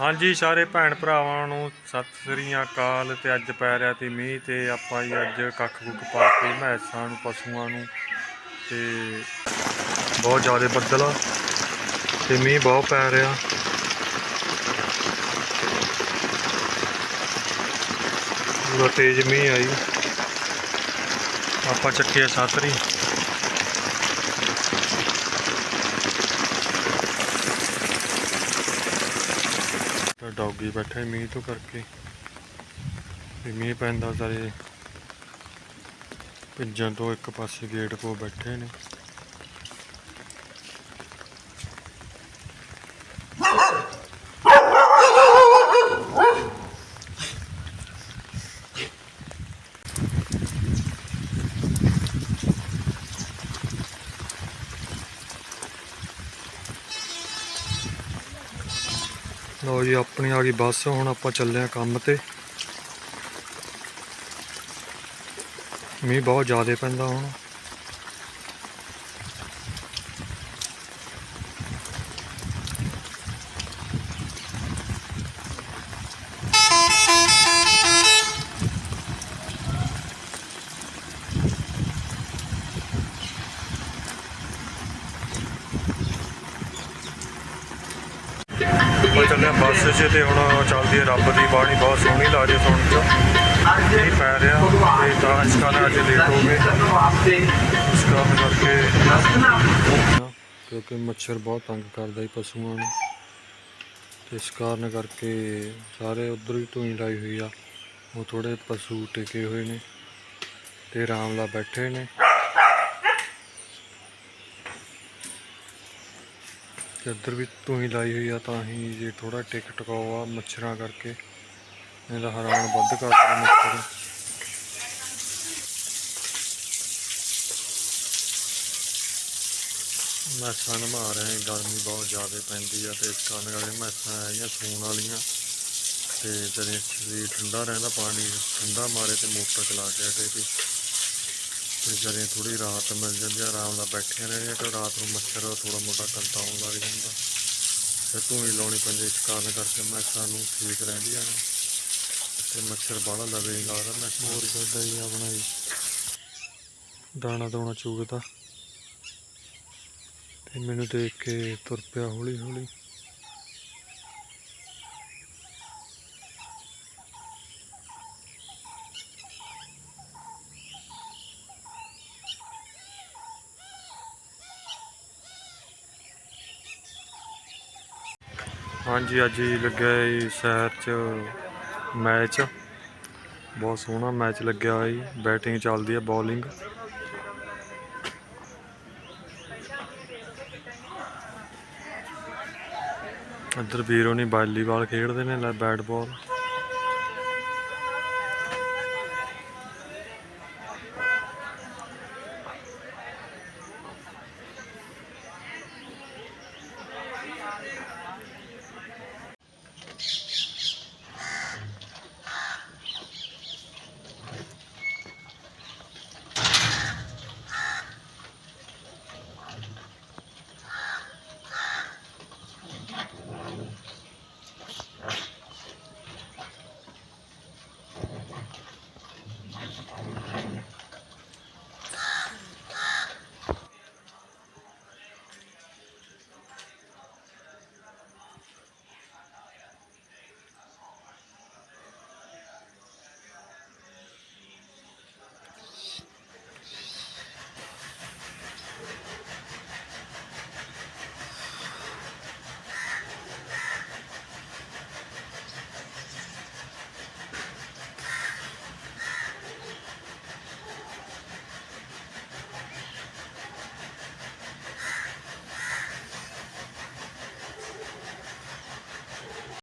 ਹਾਂਜੀ, ਸਾਰੇ ਭੈਣ ਭਰਾਵਾਂ ਨੂੰ ਸਤਿ ਸ੍ਰੀ ਅਕਾਲ। ਤੇ ਅੱਜ ਪੈ ਰਿਹਾ ਤੇ ਮੀਂਹ ਤੇ ਆਪਾਂ ਜੀ ਅੱਜ ਕੱਖ ਕੁੱਖ ਪਾ ਕੇ ਮੈਸਾਂ ਨੂੰ, ਪਸ਼ੂਆਂ ਨੂੰ ਤੇ ਬਹੁਤ ਜ਼ਿਆਦਾ ਬੱਦਲ ਆ ਤੇ ਮੀਂਹ ਬਹੁਤ ਪੈ ਰਿਹਾ। ਪੂਰਾ ਤੇਜ਼ ਮੀਂਹ ਆਈ। ਆਪਾਂ ਚੱਕਿਆ ਛਾਤਰੀ। ਡੌਗੀ ਬੈਠੇ ਮੀਂਹ ਤੋਂ ਕਰਕੇ। ਵੀ ਮੀਂਹ ਪੈਂਦਾ ਸਾਰੇ ਪਿੰਜਣ ਤੋਂ ਇੱਕ ਪਾਸੇ ਗੇਟ ਕੋਲ ਬੈਠੇ ਨੇ। ਲਓ ਜੀ, ਆਪਣੀ ਆ ਗਈ ਬੱਸ, ਹੁਣ ਆਪਾਂ ਚੱਲੇ ਆ ਕੰਮ ਤੇ। ਮੀਂਹ ਬਹੁਤ ਜ਼ਿਆਦਾ ਪੈਂਦਾ ਹੁਣ। ਆਪਾਂ ਬੱਸ 'ਚ ਤੇ ਹੁਣ ਚੱਲਦੀ ਹੈ ਰੱਬ ਦੀ ਬਾਣੀ, ਬਹੁਤ ਸੋਹਣੀ ਲੱਗਦੀ ਸੁਣ ਚ। ਮੀਂਹ ਪੈ ਰਿਹਾ ਤੇ ਤਾਂ ਇਸ ਕਾਰਨ ਅੱਜ ਲੇਟ ਹੋ ਗਏ। ਇਸ ਕਾਰਨ ਕਰਕੇ ਕਿਉਂਕਿ ਮੱਛਰ ਬਹੁਤ ਤੰਗ ਕਰਦਾ ਹੀ ਪਸ਼ੂਆਂ ਨੂੰ। ਤੇ ਇਸ ਕਾਰਨ ਕਰਕੇ ਸਾਰੇ ਉਧਰ ਹੀ ਢੂਈ ਲਾਈ ਹੋਈ ਆ। ਉਹ ਥੋੜੇ ਪਸ਼ੂ ਟਿਕੇ ਹੋਏ ਨੇ ਤੇ ਆਰਾਮ ਨਾਲ ਬੈਠੇ ਨੇ। ਤੇ ਇੱਧਰ ਵੀ ਧੂਈ ਲਾਈ ਹੋਈ ਆ, ਤਾਂ ਹੀ ਜੇ ਥੋੜਾ ਟਿਕ ਟਕਾਓ ਆ ਮੱਛਰਾਂ ਕਰਕੇ। ਇਹਦਾ ਹੈਰਾਨ ਵੱਧ ਕਰਦਾ ਮੱਛਰ। ਮੈਸਾਂ ਨਮਾ ਰਹੇ ਗਰਮੀ ਬਹੁਤ ਜ਼ਿਆਦਾ ਪੈਂਦੀ ਆ ਤੇ ਇਸ ਕਾਰਨ ਕਰਕੇ ਮੈਸਾਂ ਆਈਆਂ ਸੂਣ ਵਾਲੀਆਂ। ਤੇ ਜਦੋਂ ਸਰੀਰ ਠੰਡਾ ਰਹਿੰਦਾ, ਪਾਣੀ ਠੰਡਾ ਮਾਰੇ ਤੇ ਮੋਟਰ ਚਲਾ ਕੇ ਤੇ ਤੇ ਜਦੋਂ ਥੋੜੀ ਰਾਹਤ ਮਿਲ ਜਾਂਦੀ ਆ, ਆਰਾਮ ਨਾਲ ਬੈਠੀਆਂ ਰਹਿੰਦੀਆਂ ਤੇ ਰਾਤ ਨੂੰ ਮੱਛਰ ਥੋੜਾ ਮੋਟਾ ਕੰਟਾਉਣ ਲੱਗ ਜਾਂਦਾ। ਫਿਰ ਧੂਈ ਲਾਉਣੀ ਪੈਂਦੀ ਇਸ ਕਾਰਨ ਕਰਕੇ ਮੈਸਾਂ ਨੂੰ ਠੀਕ ਰਹਿੰਦੀਆਂ ਨੇ ਤੇ ਮੱਛਰ ਬਾਹਲਾ ਲਵੇ ਨਹੀਂ ਲੱਗਦਾ, ਮੈਂ ਹੋਰ ਕਰਦਾ ਹੀ ਆਪਣਾ ਜੀ ਦਾਣਾ ਦੋਣਾ ਚੁਗਦਾ। ਤੇ ਮੈਨੂੰ ਦੇਖ ਕੇ ਤੁਰ ਪਿਆ ਹੌਲੀ ਹੌਲੀ ਹਾਂਜੀ, ਅੱਜ ਹੀ ਲੱਗਿਆ ਜੀ ਸ਼ਹਿਰ 'ਚ ਮੈਚ। ਬਹੁਤ ਸੋਹਣਾ ਮੈਚ ਲੱਗਿਆ ਹੋਇਆ ਜੀ। ਬੈਟਿੰਗ ਚੱਲਦੀ ਹੈ, ਬੋਲਿੰਗ। ਇੱਧਰ ਵੀਰੋ ਨਹੀਂ ਵਾਲੀਬਾਲ ਖੇਡਦੇ ਨੇ, ਲੈ ਬੈਟ ਬਾਲ।